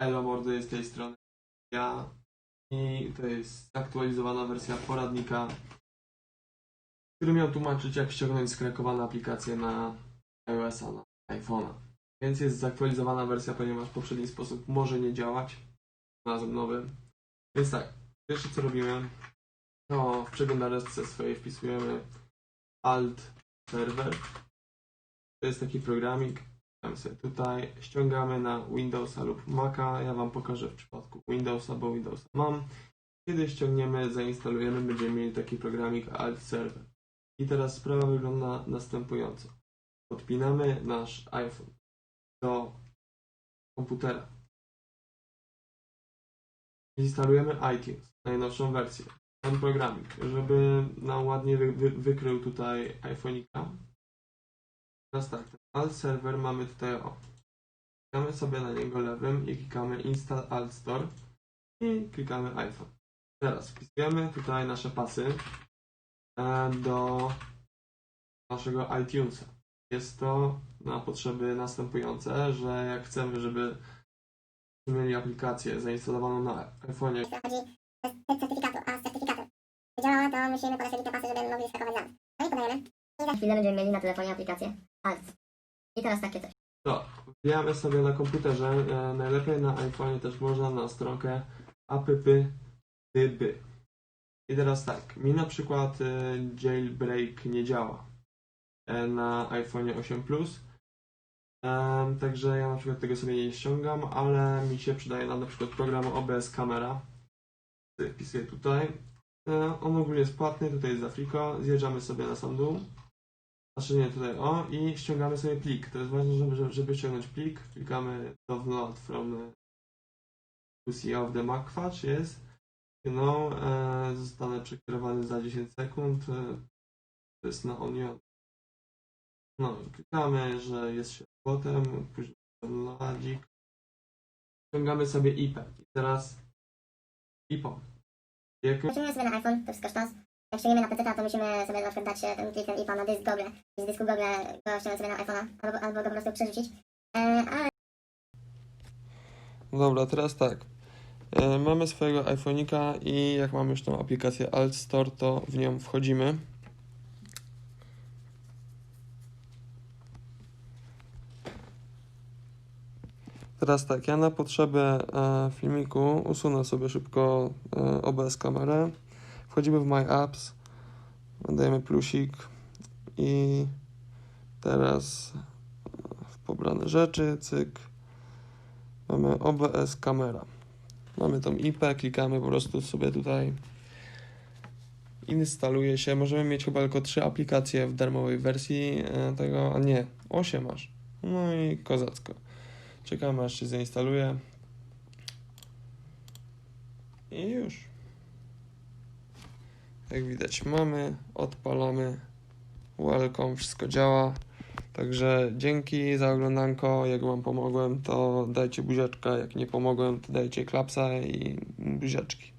Elo mordy z tej strony. Ja i to jest zaktualizowana wersja poradnika, który miał tłumaczyć jak ściągnąć skrakowane aplikacje na iOS-a, na iPhone'a. Więc jest zaktualizowana wersja, ponieważ poprzedni sposób może nie działać. Znalazłem nowy. Więc tak, pierwsze co robimy, to w przeglądarce swojej wpisujemy alt server. To jest taki programik. Tutaj, ściągamy na Windowsa lub Maca. Ja Wam pokażę w przypadku Windowsa, bo Windowsa mam. Kiedy ściągniemy, zainstalujemy, będziemy mieli taki programik alt server. I teraz sprawa wygląda następująco. Podpinamy nasz iPhone do komputera. Instalujemy iTunes, najnowszą wersję. Ten programik, żeby nam ładnie wy, wy, wykrył tutaj iPhone'ika. Teraz tak, alt server mamy tutaj o. Klikamy sobie na niego lewym i klikamy install alt store i klikamy iPhone. Teraz wpisujemy tutaj nasze pasy e, do naszego iTunesa. Jest to na potrzeby następujące, że jak chcemy, żeby mieli aplikację zainstalowaną na iPhone'ie, jeśli chodzi bez certyfikatu, a z certyfikatem działała, to musimy podać legitę pasy, żeby mogli skakować dane. No i podajemy. I za chwilę będziemy mieli na telefonie aplikację Alt. I teraz takie coś. To wbijamy sobie na komputerze, e, najlepiej na iPhone'ie też można na stronkę appyby. I teraz tak, mi na przykład e, jailbreak nie działa e, na iPhone'ie 8 Plus. Em, Także ja na przykład tego sobie nie ściągam, ale mi się przydaje na, na przykład program OBS Camera. Wpisuję tutaj. E, On ogólnie jest płatny, tutaj jest Afriko. Zjeżdżamy sobie na sam dół. Znaczy nie, tutaj o i ściągamy sobie plik. To jest ważne, żeby, żeby, ściągnąć plik. Klikamy download from the of the Macfetch jest. No, e, zostanę przekierowany za 10 sekund. E, to jest na Onion. No klikamy, że jest się potem, później downloadzik. Ściągamy sobie IP. I teraz IPO. Jak ściągniemy sobie na iPhone, to. Ściągniemy na PC, to musimy sobie na przykład dać e, ten plik, ten IPA na dysk Google. I z dysku Google go ściągnąć sobie na iPhone'a, albo, albo go po prostu przerzucić. E, ale Dobra, teraz tak. E, mamy swojego iPhone'ika i jak mamy już tą aplikację Alt Store, to w nią wchodzimy. Teraz tak, ja na potrzebę e, filmiku usunę sobie szybko e, OBS kamerę. Wchodzimy w My Apps, dajemy plusik i teraz w pobrane rzeczy, cyk. Mamy OBS kamera. Mamy tą IP, klikamy po prostu sobie tutaj. Instaluje się. Możemy mieć chyba tylko trzy aplikacje w darmowej wersji e, tego, a nie, 8 masz. No i kozacko. Czekamy aż się zainstaluje. I już. Jak widać mamy, odpalamy. Welcome, wszystko działa. Także dzięki za oglądanko. Jak Wam pomogłem, to dajcie buziaczka. Jak nie pomogłem, to dajcie klapsa i buziaczki.